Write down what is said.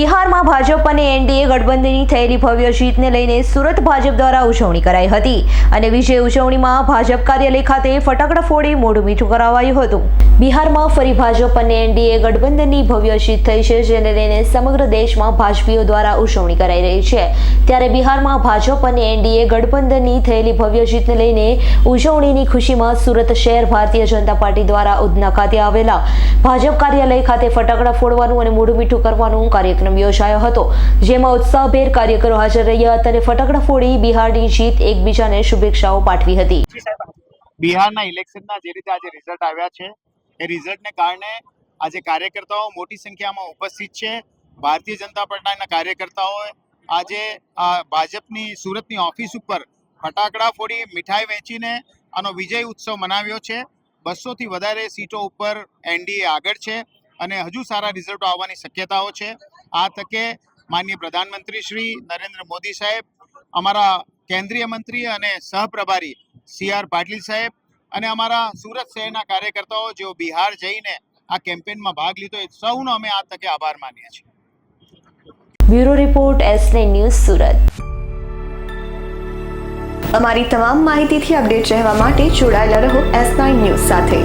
બિહારમાં ભાજપ અને એનડીએ ગઠબંધનની થયેલી ભવ્ય જીતને લઈને સુરત ભાજપ દ્વારા ઉજવણી કરાઈ હતી અને વિજય ઉજવણીમાં ભાજપ કાર્યાલય ખાતે ફટાકડા ફોડી મોઢું મીઠું કરાવાયું હતું. બિહારમાં ફરી ભાજપ અને એનડીએ ગઠબંધનની ભવ્ય જીત થઈ છે, જેને લઈને સમગ્ર દેશમાં ભાજપીઓ દ્વારા ઉજવણી કરાઈ રહી છે. ત્યારે બિહારમાં ભાજપ અને એનડીએ ગઠબંધનની થયેલી ભવ્ય જીતને લઈને ઉજવણીની ખુશીમાં સુરત શહેર ભારતીય જનતા પાર્ટી દ્વારા ઉધના ખાતે આવેલા ભાજપ કાર્યાલય ખાતે ફટાકડા ફોડવાનું અને મોઢું મીઠું કરવાનું કાર્યક્રમ યોજાયો હતો, જેમાં ઉત્સાહભેર કાર્યકરો હાજર રહ્યા હતા અને ફટાકડા ફોડી બિહારની જીત એકબીજાને શુભેચ્છાઓ પાઠવી હતી. બિહારના ઇલેક્શનના જે રીતે આજે રિઝલ્ટ આવ્યા છે એ રિઝલ્ટને કારણે આજે કાર્યકર્તાઓ મોટી સંખ્યામાં ઉપસ્થિત છે. ભારતીય જનતા પાર્ટીના કાર્યકર્તાઓએ આજે ભાજપની, સુરતની ઓફિસ ઉપર ફટાકડા ફોડી મીઠાઈ વેચીને આનો વિજય ઉત્સવ મનાવ્યો છે. બસોથી વધારે સીટો ઉપર એનડીએ આગળ છે અને હજુ સારા રિઝલ્ટો આવવાની શક્યતાઓ છે. આ તકે માનનીય પ્રધાનમંત્રી શ્રી નરેન્દ્ર મોદી સાહેબ, અમારા કેન્દ્રીય મંત્રી અને સહપ્રભારી સી આર પાટીલ સાહેબ અને અમારા સુરત શહેરના કાર્યકર્તાઓ જેઓ બિહાર જઈને આ કેમ્પેનમાં ભાગ લીધો એ સૌનો અમે આ તકે આભાર માનીએ છીએ. Bureau report S news Surat. અમારી તમામ માહિતીથી અપડેટ રહેવા માટે જોડાયેલા રહો એસ ન્યૂઝ સાથે.